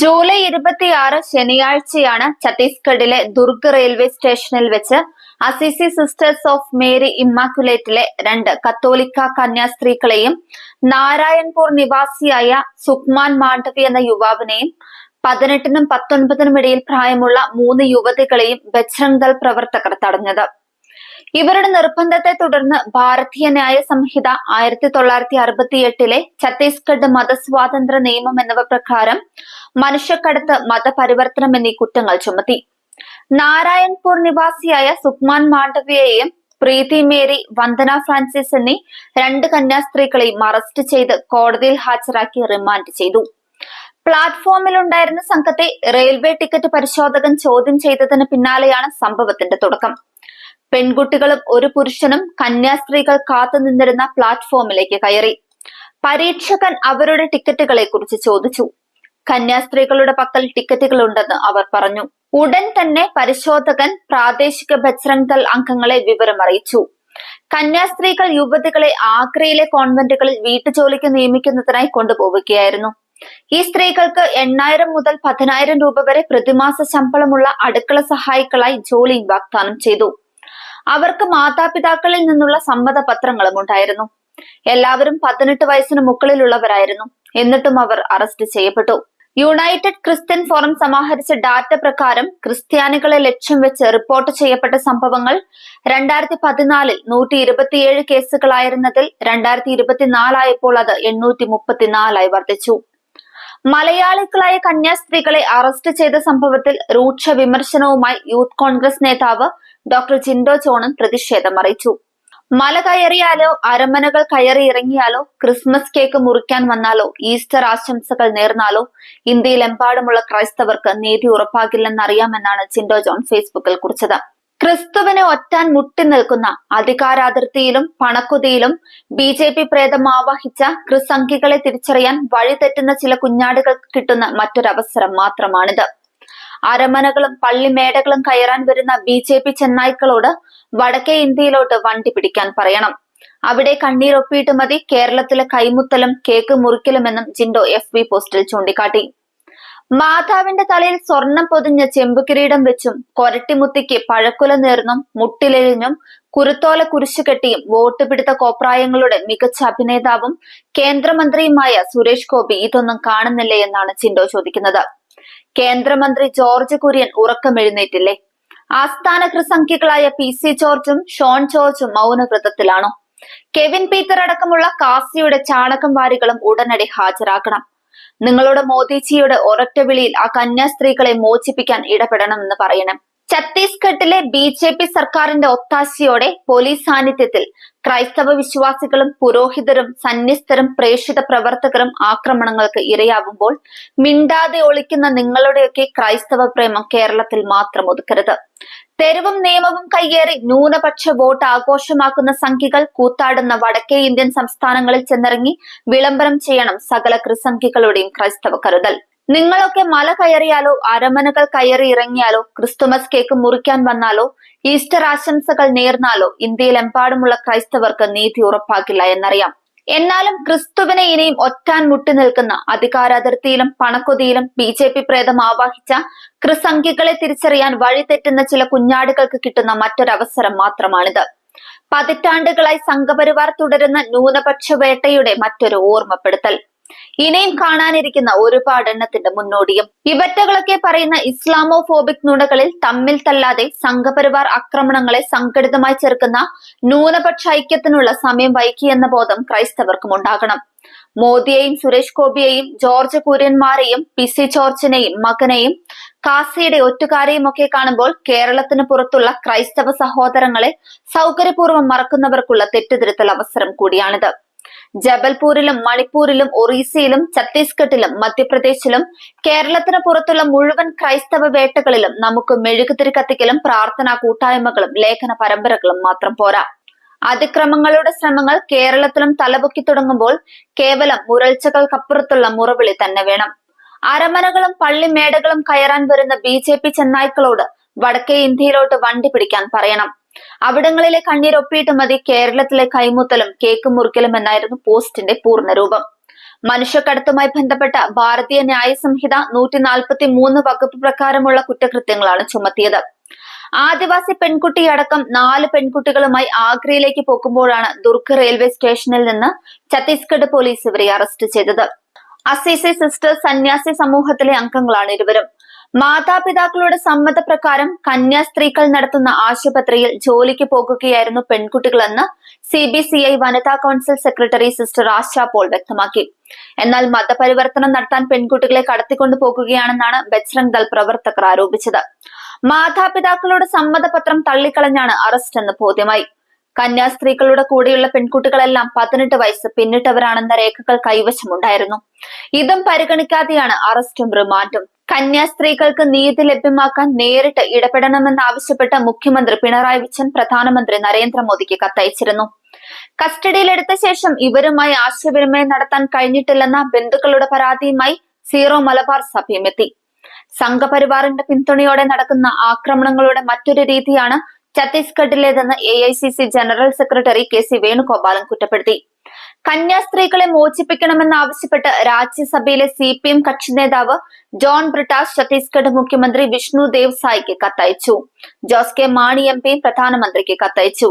July ഇരുപത്തിയാറ് ശനിയാഴ്ചയാണ് ഛത്തീസ്ഗഡിലെ ദുർഗ് റെയിൽവേ സ്റ്റേഷനിൽ വെച്ച് അസിസി സിസ്റ്റേഴ്സ് ഓഫ് മേരി ഇമ്മാക്കുലേറ്റിലെ രണ്ട് കത്തോലിക്ക കന്യാസ്ത്രീകളെയും നാരായൺപൂർ നിവാസിയായ സുക്മാൻ മാണ്ഡവി എന്ന യുവാവിനെയും പതിനെട്ടിനും പത്തൊൻപതിനും ഇടയിൽ പ്രായമുള്ള മൂന്ന് യുവതികളെയും ബജ്രംഗ് ദൾ പ്രവർത്തകർ തടഞ്ഞത്. ഇവരുടെ നിർബന്ധത്തെ തുടർന്ന് ഭാരതീയ ന്യായ സംഹിത ആയിരത്തി തൊള്ളായിരത്തി അറുപത്തി എട്ടിലെ ഛത്തീസ്ഗഡ് മതസ്വാതന്ത്ര്യ നിയമം എന്നിവ പ്രകാരം മനുഷ്യക്കടത്ത് മതപരിവർത്തനം എന്നീ കുറ്റങ്ങൾ ചുമത്തി. നാരായൺപൂർ നിവാസിയായ സുക്മാൻ മാണ്ഡവ്യയെയും പ്രീതി മേരി വന്ദന ഫ്രാൻസിസ് എന്നീ രണ്ട് കന്യാസ്ത്രീകളെയും അറസ്റ്റ് ചെയ്ത് കോടതിയിൽ ഹാജരാക്കി റിമാൻഡ് ചെയ്തു. പ്ലാറ്റ്ഫോമിൽ ഉണ്ടായിരുന്ന സംഘത്തെ റെയിൽവേ ടിക്കറ്റ് പരിശോധകൻ ചോദ്യം ചെയ്തതിന് പിന്നാലെയാണ് സംഭവത്തിന്റെ തുടക്കം. പെൺകുട്ടികളും ഒരു പുരുഷനും കന്യാസ്ത്രീകൾ കാത്തുനിന്നിരുന്ന പ്ലാറ്റ്ഫോമിലേക്ക് കയറി. പരീക്ഷകൻ അവരുടെ ടിക്കറ്റുകളെ കുറിച്ച് ചോദിച്ചു. കന്യാസ്ത്രീകളുടെ പക്കൽ ടിക്കറ്റുകൾ ഉണ്ടെന്ന് അവർ പറഞ്ഞു. ഉടൻ തന്നെ പരിശോധകൻ പ്രാദേശിക ബജ്രംഗ് ദൾ അംഗങ്ങളെ വിവരം അറിയിച്ചു കന്യാസ്ത്രീകൾ യുവതികളെ ആഗ്രയിലെ കോൺവെന്റുകളിൽ വീട്ടുജോലിക്ക് നിയമിക്കുന്നതിനായി കൊണ്ടുപോവുകയായിരുന്നു. ഈ സ്ത്രീകൾക്ക് എണ്ണായിരം മുതൽ പതിനായിരം രൂപ വരെ പ്രതിമാസ ശമ്പളമുള്ള അടുക്കള സഹായികളായി ജോലി വാഗ്ദാനം ചെയ്തു. അവർക്ക് മാതാപിതാക്കളിൽ നിന്നുള്ള സമ്മതപത്രങ്ങളും ഉണ്ടായിരുന്നു. എല്ലാവരും പതിനെട്ട് വയസ്സിന് മുകളിലുള്ളവരായിരുന്നു. എന്നിട്ടും അവർ അറസ്റ്റ് ചെയ്യപ്പെട്ടു. യുണൈറ്റഡ് ക്രിസ്ത്യൻ ഫോറം സമാഹരിച്ച ഡാറ്റ പ്രകാരം ക്രിസ്ത്യാനികളെ ലക്ഷ്യം വെച്ച് റിപ്പോർട്ട് ചെയ്യപ്പെട്ട സംഭവങ്ങൾ രണ്ടായിരത്തി പതിനാലിൽ നൂറ്റി ഇരുപത്തിയേഴ് കേസുകളായിരുന്നതിൽ രണ്ടായിരത്തി ഇരുപത്തിനാലായപ്പോൾ അത് എണ്ണൂറ്റി മുപ്പത്തിനാലായി വർദ്ധിച്ചു. മലയാളികളായ കന്യാസ്ത്രീകളെ അറസ്റ്റ് ചെയ്ത സംഭവത്തിൽ രൂക്ഷ വിമർശനവുമായി യൂത്ത് കോൺഗ്രസ് നേതാവ് ഡോക്ടർ ജിൻഡോ ജോണും പ്രതിഷേധം അറിയിച്ചു. മല കയറിയാലോ അരമനകൾ കയറി ഇറങ്ങിയാലോ ക്രിസ്മസ് കേക്ക് മുറിക്കാൻ വന്നാലോ ഈസ്റ്റർ ആശംസകൾ നേർന്നാലോ ഇന്ത്യയിലെമ്പാടുമുള്ള ക്രൈസ്തവർക്ക് നീതി ഉറപ്പാകില്ലെന്നറിയാമെന്നാണ് ജിൻഡോ ജോൺ ഫേസ്ബുക്കിൽ കുറിച്ചത്. ക്രിസ്തുവിനെ ഒറ്റാൻ മുട്ടി നിൽക്കുന്ന അധികാരാതിർത്തിയിലും പണക്കുതിയിലും ബി ജെ പി പ്രേതം ആവാഹിച്ച ക്രിസംഖികളെ തിരിച്ചറിയാൻ വഴിതെറ്റുന്ന ചില കുഞ്ഞാടുകൾക്ക് കിട്ടുന്ന മറ്റൊരവസരം മാത്രമാണിത്. അരമനകളും പള്ളിമേടകളും കയറാൻ വരുന്ന ബി ജെ പി ചെന്നായ്ക്കളോട് വടക്കേ ഇന്ത്യയിലോട്ട് വണ്ടി പിടിക്കാൻ പറയണം. അവിടെ കണ്ണീരൊപ്പിയിട്ട് മതി. കേരളത്തിലെ കൈമുത്തലും കേക്ക് മുറിക്കലുമെന്നും ജിൻഡോ എഫ് ബി പോസ്റ്റിൽ ചൂണ്ടിക്കാട്ടി. മാതാവിന്റെ തലയിൽ സ്വർണം പൊതിഞ്ഞ ചെമ്പുകിരീടം വെച്ചും കൊരട്ടിമുത്തിക്ക് പഴക്കുല നേർന്നും മുട്ടിലെഴിഞ്ഞും കുരുത്തോല കുരിശു കെട്ടിയും വോട്ട് പിടുത്ത കോപ്രായങ്ങളുടെ മികച്ച അഭിനേതാവും കേന്ദ്രമന്ത്രിയുമായ സുരേഷ് ഗോപി ഇതൊന്നും കാണുന്നില്ലേ എന്നാണ് ചിൻഡോ ചോദിക്കുന്നത്. കേന്ദ്രമന്ത്രി ജോർജ് കുര്യൻ ഉറക്കമെഴുന്നേറ്റില്ലേ? ആസ്ഥാന കൃസംഖ്യകളായ പി സി ജോർജും ഷോൺ ജോർജും മൗനവ്രതത്തിലാണോ. കെവിൻ പീറ്റർ അടക്കമുള്ള കാസിയുടെ ചാണകം വാരികളും ഉടനടി ഹാജരാക്കണം. നിങ്ങളുടെ മോദിജിയുടെ ഒരൊറ്റ വിളിയിൽ ആ കന്യാസ്ത്രീകളെ മോചിപ്പിക്കാൻ ഇടപെടണമെന്ന് പറയണം. ഛത്തീസ്ഗഡിലെ ബി ജെ പി സർക്കാരിന്റെ ഒത്താശയോടെ പോലീസ് സാന്നിധ്യത്തിൽ ക്രൈസ്തവ വിശ്വാസികളും പുരോഹിതരും സന്യസ്തരും പ്രേക്ഷിത പ്രവർത്തകരും ആക്രമണങ്ങൾക്ക് ഇരയാവുമ്പോൾ മിണ്ടാതെ ഒളിക്കുന്ന നിങ്ങളുടെയൊക്കെ ക്രൈസ്തവ പ്രേമം കേരളത്തിൽ മാത്രം ഒതുക്കരുത്. തെരുവും നിയമവും കയ്യേറി ന്യൂനപക്ഷ വോട്ട് ആഘോഷമാക്കുന്ന സംഖ്യകൾ കൂത്താടുന്ന വടക്കേ ഇന്ത്യൻ സംസ്ഥാനങ്ങളിൽ ചെന്നിറങ്ങി വിളംബരം ചെയ്യണം സകല ക്രിസംഖ്യകളുടെയും ക്രൈസ്തവ കരുതൽ. നിങ്ങളൊക്കെ മല കയറിയാലോ അരമനകൾ കയറി ഇറങ്ങിയാലോ ക്രിസ്തുമസ് കേക്ക് മുറിക്കാൻ വന്നാലോ ഈസ്റ്റർ ആശംസകൾ നേർന്നാലോ ഇന്ത്യയിലെമ്പാടുമുള്ള ക്രൈസ്തവർക്ക് നീതി ഉറപ്പാക്കില്ല എന്നറിയാം. എന്നാലും ക്രിസ്തുവിനെ ഇനിയും ഒറ്റാൻ മുട്ടി നിൽക്കുന്ന അധികാരാതിർത്തിയിലും പണക്കൊതിയിലും ബി ജെ പി പ്രേതം ആവാഹിച്ച ക്രിസംഖ്യകളെ തിരിച്ചറിയാൻ വഴിതെറ്റുന്ന ചില കുഞ്ഞാടുകൾക്ക് കിട്ടുന്ന മറ്റൊരവസരം മാത്രമാണിത്. പതിറ്റാണ്ടുകളായി സംഘപരിവാർ തുടരുന്ന ന്യൂനപക്ഷ വേട്ടയുടെ മറ്റൊരു ഓർമ്മപ്പെടുത്തൽ. ഇനിയും കാണാനിരിക്കുന്ന ഒരുപാട് എണ്ണത്തിന്റെ മുന്നോടിയും ഇവറ്റകളൊക്കെ പറയുന്ന ഇസ്ലാമോഫോബിക് നുണകളിൽ തമ്മിൽ തല്ലാതെ സംഘപരിവാർ ആക്രമണങ്ങളെ സംഘടിതമായി ചേർക്കുന്ന ന്യൂനപക്ഷ ഐക്യത്തിനുള്ള സമയം വൈകി എന്ന ബോധം ക്രൈസ്തവർക്കും ഉണ്ടാകണം. മോദിയെയും സുരേഷ് ഗോപിയെയും ജോർജ് കുര്യന്മാരെയും പി സി ജോർജിനെയും മകനെയും കാസിയുടെ ഒറ്റുകാരെയും ഒക്കെ കാണുമ്പോൾ കേരളത്തിന് പുറത്തുള്ള ക്രൈസ്തവ സഹോദരങ്ങളെ സൗകര്യപൂർവം മറക്കുന്നവർക്കുള്ള തെറ്റുതിരുത്തൽ അവസരം കൂടിയാണിത്. ജബൽപൂരിലും മണിപ്പൂരിലും ഒറീസയിലും ഛത്തീസ്ഗഡിലും മധ്യപ്രദേശിലും കേരളത്തിന് പുറത്തുള്ള മുഴുവൻ ക്രൈസ്തവ വേട്ടകളിലും നമുക്ക് മെഴുകുതിരി കത്തിക്കലും പ്രാർത്ഥനാ കൂട്ടായ്മകളും ലേഖന പരമ്പരകളും മാത്രം പോരാ. അതിക്രമങ്ങളുടെ ശ്രമങ്ങൾ കേരളത്തിലും തലപൊക്കി തുടങ്ങുമ്പോൾ കേവലം മുരൾച്ചകൾക്കപ്പുറത്തുള്ള മുറവിളി തന്നെ വേണം. അരമനകളും പള്ളിമേടകളും കയറാൻ വരുന്ന ബി ജെ പി ചെന്നായ്ക്കളോട് വടക്കേ ഇന്ത്യയിലോട്ട് വണ്ടി പിടിക്കാൻ പറയണം. അവിടങ്ങളിലെ കണ്ണീരൊപ്പിയിട്ട് മതി. കേരളത്തിലെ കൈമുത്തലും കേക്ക് മുറിക്കലും എന്നായിരുന്നു പോസ്റ്റിന്റെ പൂർണരൂപം. മനുഷ്യക്കടത്തുമായി ബന്ധപ്പെട്ട ഭാരതീയ ന്യായ സംഹിത നൂറ്റി നാൽപ്പത്തി മൂന്ന് വകുപ്പ് പ്രകാരമുള്ള കുറ്റകൃത്യങ്ങളാണ് ചുമത്തിയത്. ആദിവാസി പെൺകുട്ടിയടക്കം നാല് പെൺകുട്ടികളുമായി ആഗ്രയിലേക്ക് പോകുമ്പോഴാണ് ദുർഗ് റെയിൽവേ സ്റ്റേഷനിൽ നിന്ന് ഛത്തീസ്ഗഡ് പോലീസ് ഇവരെ അറസ്റ്റ് ചെയ്തത്. അസീസി സിസ്റ്റേഴ്സ് സന്യാസി സമൂഹത്തിലെ അംഗങ്ങളാണ് ഇരുവരും. മാതാപിതാക്കളുടെ സമ്മതപ്രകാരം കന്യാസ്ത്രീകൾ നടത്തുന്ന ആശുപത്രിയിൽ ജോലിക്ക് പോകുകയായിരുന്നു പെൺകുട്ടികളെന്ന് സി ബി സി ഐ വനിതാ council secretary sister Asha Paul വ്യക്തമാക്കി. എന്നാൽ മതപരിവർത്തനം നടത്താൻ പെൺകുട്ടികളെ കടത്തിക്കൊണ്ടു പോകുകയാണെന്നാണ് ബജ്രംഗ് ദൾ പ്രവർത്തകർ ആരോപിച്ചത്. മാതാപിതാക്കളുടെ സമ്മതപത്രം തള്ളിക്കളഞ്ഞാണ് അറസ്റ്റ് എന്ന് ബോധ്യമായി. കന്യാസ്ത്രീകളുടെ കൂടെയുള്ള പെൺകുട്ടികളെല്ലാം പതിനെട്ട് വയസ്സ് പിന്നിട്ടവരാണെന്ന രേഖകൾ കൈവശമുണ്ടായിരുന്നു. ഇതും പരിഗണിക്കാതെയാണ് അറസ്റ്റും റിമാൻഡും. കന്യാസ്ത്രീകൾക്ക് നീതി ലഭ്യമാക്കാൻ നേരിട്ട് ഇടപെടണമെന്നാവശ്യപ്പെട്ട് മുഖ്യമന്ത്രി പിണറായി വിജയൻ പ്രധാനമന്ത്രി നരേന്ദ്രമോദിക്ക് കത്തയച്ചിരുന്നു. കസ്റ്റഡിയിലെടുത്ത ശേഷം ഇവരുമായി ആശയവിനിമയം നടത്താൻ കഴിഞ്ഞിട്ടില്ലെന്ന ബന്ധുക്കളുടെ പരാതിയുമായി സീറോ മലബാർ സഭയും എത്തി. സംഘപരിവാറിന്റെ പിന്തുണയോടെ നടക്കുന്ന ആക്രമണങ്ങളുടെ മറ്റൊരു രീതിയാണ് ഛത്തീസ്ഗഡിലേതെന്ന് A I C C general secretary K C Venugopalan കുറ്റപ്പെടുത്തി. കന്യാസ്ത്രീകളെ മോചിപ്പിക്കണമെന്നാവശ്യപ്പെട്ട് രാജ്യസഭയിലെ സി പി എം കക്ഷി നേതാവ് ജോൺ ബ്രിട്ടാസ് ഛത്തീസ്ഗഡ് മുഖ്യമന്ത്രി വിഷ്ണു ദേവ് സായിക്ക് കത്തയച്ചു. Jose K Mani M P പ്രധാനമന്ത്രിക്ക് കത്തയച്ചു.